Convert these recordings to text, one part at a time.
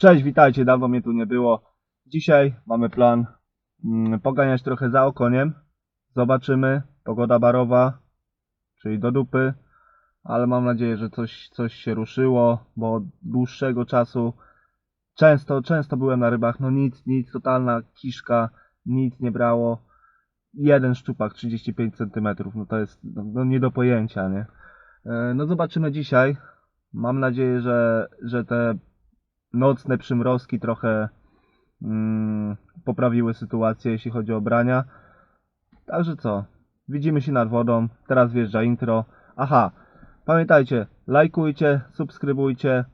Cześć, witajcie, dawno mnie tu nie było. Dzisiaj mamy plan mm, poganiać trochę za okoniem. Zobaczymy, pogoda barowa, czyli do dupy, ale mam nadzieję, że coś, coś się ruszyło, bo od dłuższego czasu często, często byłem na rybach, no nic, nic, totalna kiszka, nic nie brało. Jeden szczupak 35 cm, no to jest no, no nie do pojęcia, nie? E, No zobaczymy dzisiaj. Mam nadzieję, że, że te nocne przymrozki trochę mm, poprawiły sytuację, jeśli chodzi o brania. Także co? Widzimy się nad wodą. Teraz wjeżdża intro. Aha, pamiętajcie, lajkujcie, subskrybujcie.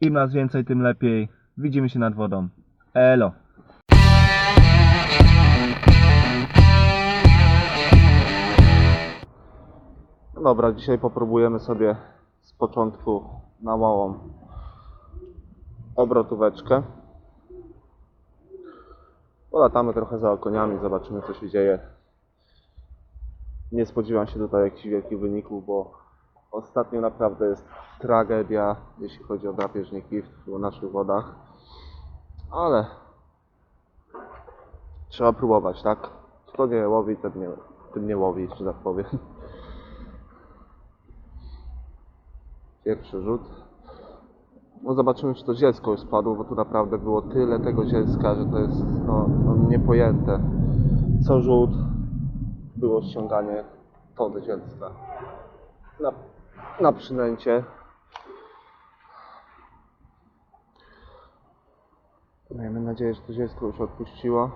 Im nas więcej, tym lepiej. Widzimy się nad wodą. Elo. Dobra, dzisiaj popróbujemy sobie z początku na małą obrotóweczkę. Polatamy trochę za okoniami, zobaczymy co się dzieje. Nie spodziewam się tutaj jakichś wielkich wyników, bo ostatnio naprawdę jest tragedia, jeśli chodzi o drapieżniki w naszych wodach. Ale trzeba próbować, tak? Kto nie łowi, ten nie, ten nie łowi, że tak powiem. Pierwszy rzut. No zobaczymy, czy to zielsko już spadło, bo tu naprawdę było tyle tego zielska, że to jest no, no niepojęte. Co rzut było ściąganie tony zielska. Na, na przynęcie. Miejmy nadzieję, że to zielsko już odpuściło.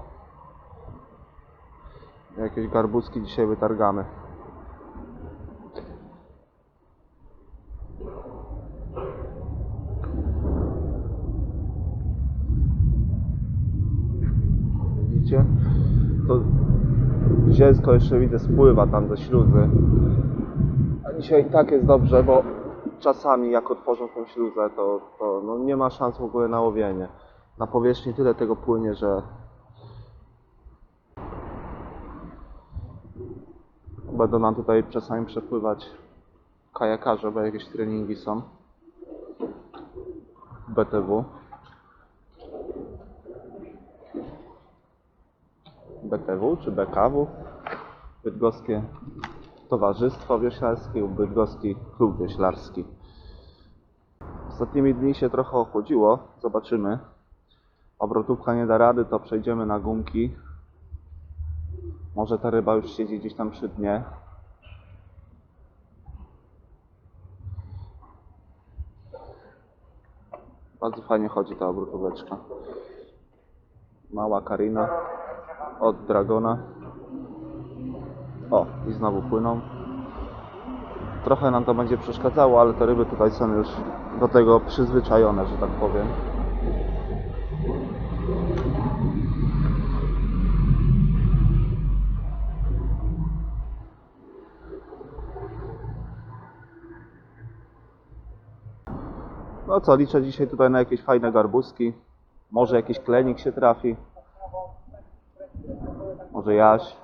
Jakieś garbuski dzisiaj wytargamy. To zielsko jeszcze widzę spływa tam do śluzy. A dzisiaj tak jest dobrze, bo czasami jak otworzą tą śluzę, to, to no nie ma szans w ogóle na łowienie. Na powierzchni tyle tego płynie, że będą nam tutaj czasami przepływać kajakarze, bo jakieś treningi są. BTW. BTW czy BKW, Bydgoskie Towarzystwo Wioślarskie lub Bydgoski Klub Wioślarski. Ostatnimi dni się trochę ochłodziło, zobaczymy. Obrotówka nie da rady, to przejdziemy na gumki. Może ta ryba już siedzi gdzieś tam przy dnie. Bardzo fajnie chodzi ta obrotóweczka. Mała Karina od Dragona. O, i znowu płyną. Trochę nam to będzie przeszkadzało, ale te ryby tutaj są już do tego przyzwyczajone, że tak powiem. No co, liczę dzisiaj tutaj na jakieś fajne garbuski. Może jakiś klenik się trafi. Może jaś.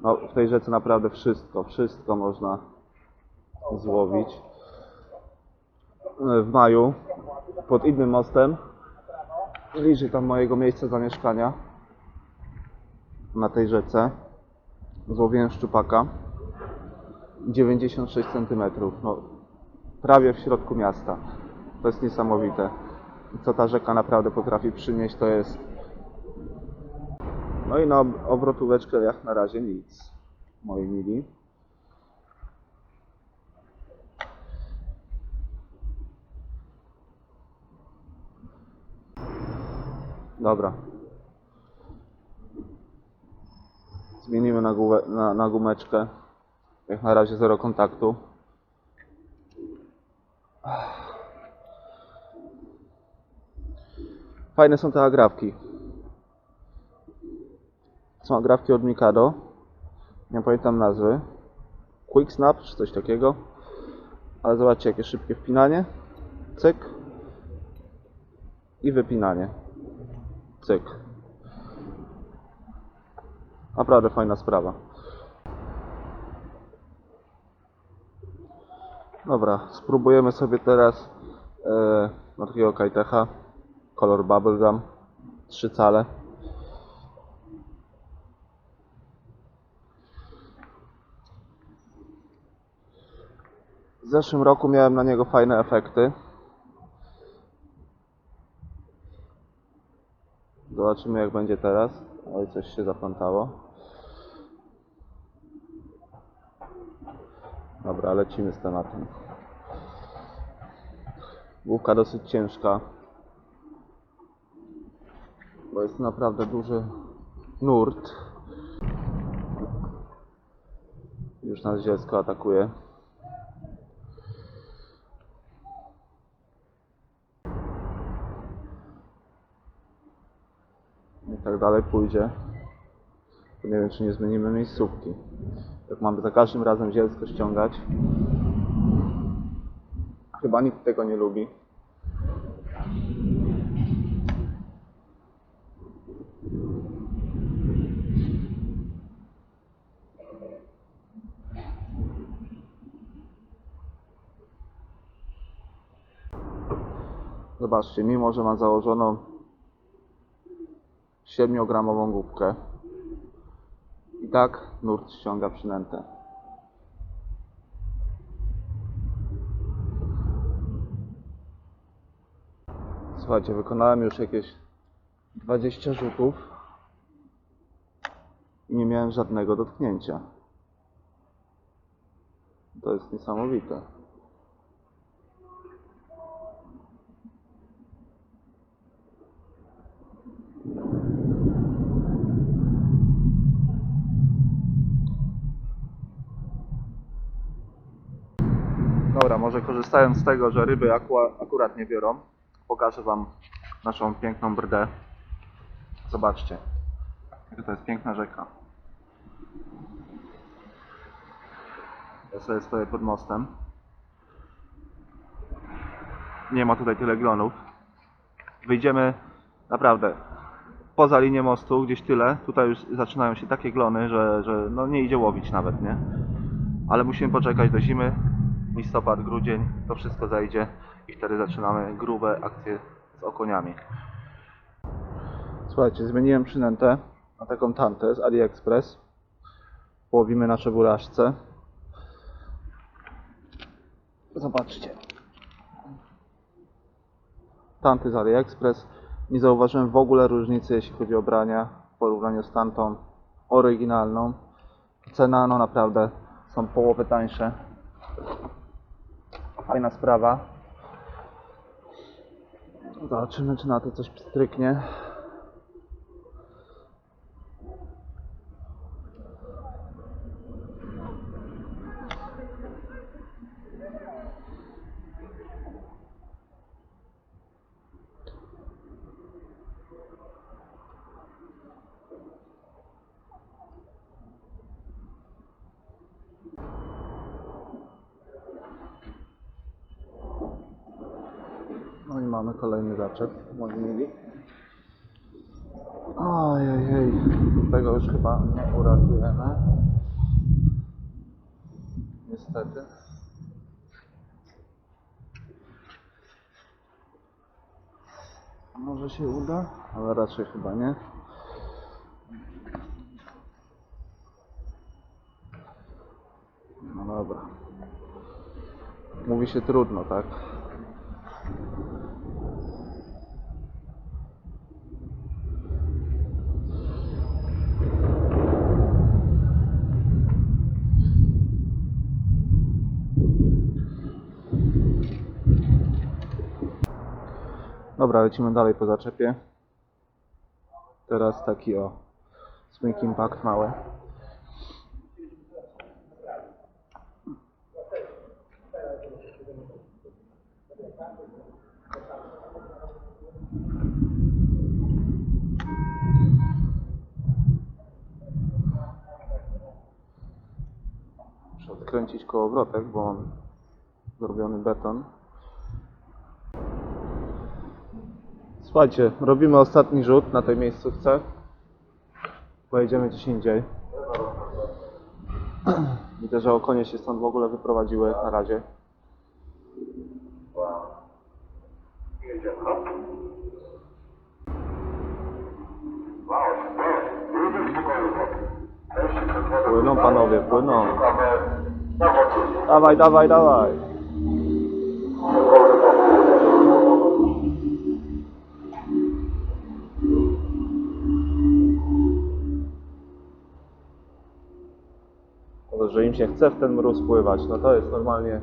No w tej rzece naprawdę wszystko, wszystko można złowić. W maju pod innym mostem, bliżej tam mojego miejsca zamieszkania, na tej rzece, złowiłem szczupaka 96 cm. No, prawie w środku miasta. To jest niesamowite. Co ta rzeka naprawdę potrafi przynieść, to jest no i na ob- obrotóweczkę jak na razie nic, moi mili. Dobra. Zmienimy na, główę, na, na gumeczkę. Jak na razie zero kontaktu. Fajne są te agrafki. Są agrafki od Mikado. Nie pamiętam nazwy. Quick Snap czy coś takiego. Ale zobaczcie jakie szybkie wpinanie. Cyk. I wypinanie. Cyk. Naprawdę fajna sprawa. Dobra, spróbujemy sobie teraz na takiego kajtecha. kolor bubblegum, trzy cale. W zeszłym roku miałem na niego fajne efekty. Zobaczymy jak będzie teraz. Oj, coś się zaplątało. Dobra, lecimy z tematem. Główka dosyć ciężka. Bo jest naprawdę duży nurt. Już nas dziecko atakuje. I dalej pójdzie. To nie wiem, czy nie zmienimy miejscówki. Jak mamy za każdym razem zielsko ściągać. Chyba nikt tego nie lubi. Zobaczcie, mimo że ma założoną 7-gramową główkę, i tak nurt ściąga przynętę. Słuchajcie, wykonałem już jakieś 20 rzutów i nie miałem żadnego dotknięcia. To jest niesamowite. Dobra, może korzystając z tego, że ryby akurat nie biorą, pokażę Wam naszą piękną brdę. Zobaczcie, to jest piękna rzeka. Ja sobie stoję pod mostem. Nie ma tutaj tyle glonów. Wyjdziemy naprawdę poza linię mostu, gdzieś tyle. Tutaj już zaczynają się takie glony, że, że no nie idzie łowić nawet, nie? Ale musimy poczekać do zimy. Listopad, grudzień, to wszystko zajdzie i wtedy zaczynamy grube akcje z okoniami. Słuchajcie, zmieniłem przynętę na taką tantę z AliExpress. Połowimy na czeburażce. Zobaczcie. Tanty z AliExpress. Nie zauważyłem w ogóle różnicy, jeśli chodzi o brania w porównaniu z tantą oryginalną. Cena, no naprawdę, są połowę tańsze. Fajna sprawa. Zobaczymy, czy na to coś pstryknie. No i mamy kolejny zaczep. Moi mili. Ojej, tego już chyba nie uratujemy. Niestety. Może się uda, ale raczej chyba nie. No dobra. Mówi się trudno, tak? Dobra, lecimy dalej po zaczepie. Teraz taki o Swing Impact mały. Muszę odkręcić kołowrotek, bo mam zrobiony beton. Słuchajcie, robimy ostatni rzut na tej miejscówce. Pojedziemy gdzieś indziej. Widzę, że konie się stąd w ogóle wyprowadziły na razie. Płyną panowie, płyną. Dawaj, dawaj, dawaj. Że im się chce w ten mróz pływać, no to jest normalnie...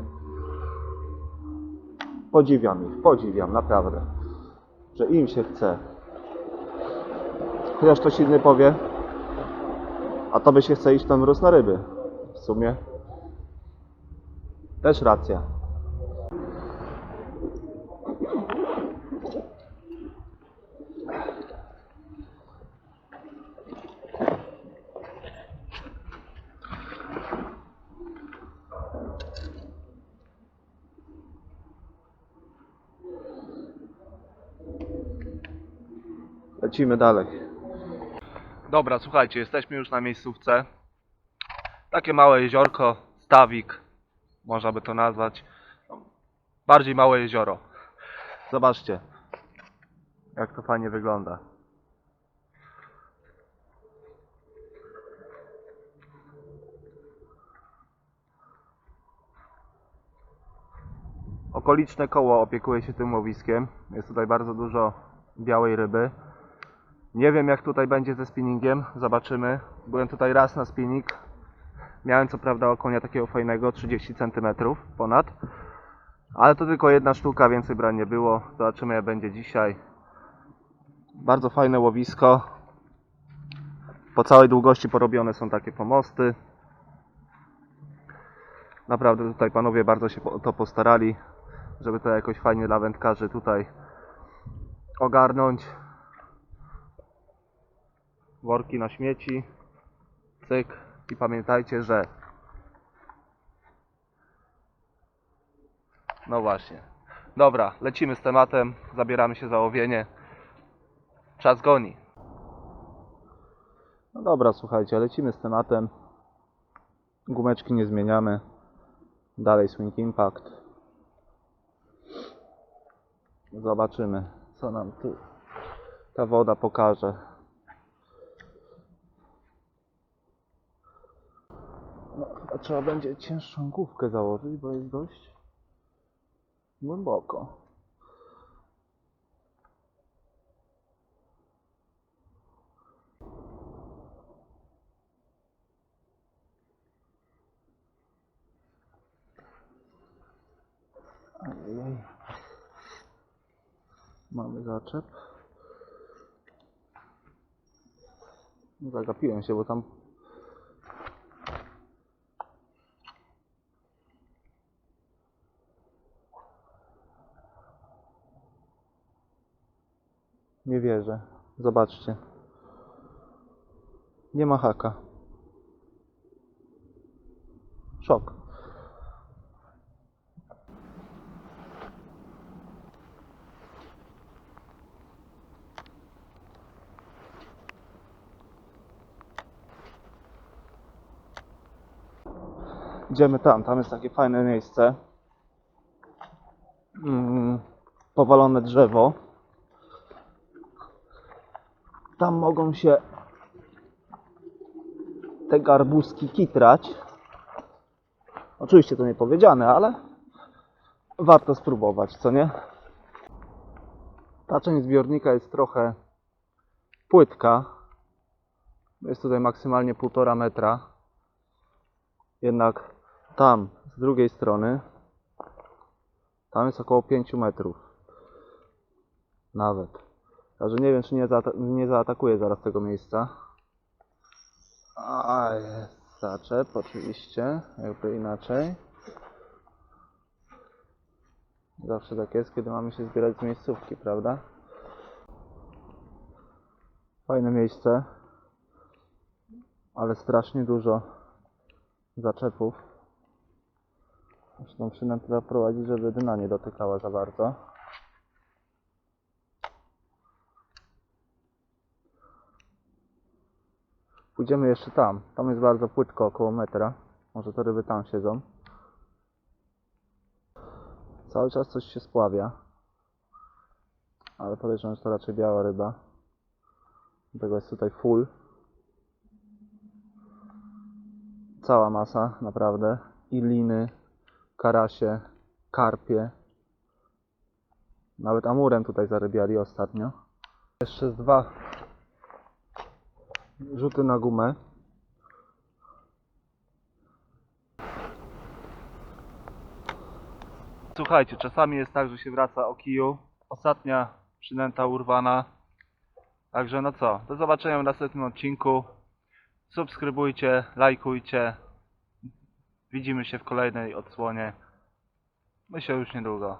Podziwiam ich, podziwiam, naprawdę. Że im się chce. Chociaż ktoś inny powie, a to by się chce iść na mróz na ryby. W sumie też racja. Lecimy dalej. Dobra, słuchajcie, jesteśmy już na miejscówce. Takie małe jeziorko, stawik, można by to nazwać. Bardziej małe jezioro. Zobaczcie, jak to fajnie wygląda. Okoliczne koło opiekuje się tym łowiskiem. Jest tutaj bardzo dużo białej ryby. Nie wiem jak tutaj będzie ze spinningiem, zobaczymy. Byłem tutaj raz na spinning. Miałem co prawda okonia takiego fajnego, 30 cm ponad. Ale to tylko jedna sztuka, więcej brań nie było. Zobaczymy jak będzie dzisiaj. Bardzo fajne łowisko. Po całej długości porobione są takie pomosty. Naprawdę tutaj panowie bardzo się po- to postarali, żeby to jakoś fajnie dla wędkarzy tutaj ogarnąć worki na śmieci, cyk i pamiętajcie, że no właśnie. Dobra, lecimy z tematem, zabieramy się za łowienie. Czas goni. No dobra, słuchajcie, lecimy z tematem. Gumeczki nie zmieniamy. Dalej Swing Impact. Zobaczymy, co nam tu ta woda pokaże. No, trzeba będzie cięższą główkę założyć, bo jest dość głęboko. Ajajaj. Mamy zaczep. Zagapiłem się, bo tam Nie wierzę. Zobaczcie. Nie ma haka. Szok. Idziemy tam, tam jest takie fajne miejsce. Mm, powalone drzewo. Tam mogą się te garbuzki kitrać. Oczywiście to nie powiedziane, ale warto spróbować, co nie? Ta część zbiornika jest trochę płytka. Jest tutaj maksymalnie 1,5 metra. Jednak tam, z drugiej strony, tam jest około 5 metrów. Nawet. Także nie wiem, czy nie, zaata- nie zaatakuję zaraz tego miejsca. A jest zaczep, oczywiście, jakby inaczej. Zawsze tak jest, kiedy mamy się zbierać z miejscówki, prawda? Fajne miejsce, ale strasznie dużo zaczepów. Zresztą przynętę prowadzić, żeby dna nie dotykała za bardzo. Pójdziemy jeszcze tam. Tam jest bardzo płytko, około metra. Może te ryby tam siedzą. Cały czas coś się spławia. Ale podejrzewam, że to raczej biała ryba. Dlatego jest tutaj full. cała masa, naprawdę. I liny, karasie, karpie. Nawet amurem tutaj zarybiali ostatnio. Jeszcze z dwa rzuty na gumę. Słuchajcie, czasami jest tak, że się wraca o kiju. Ostatnia przynęta urwana. Także no co, do zobaczenia w następnym odcinku. Subskrybujcie, lajkujcie. Widzimy się w kolejnej odsłonie. Myślę już niedługo.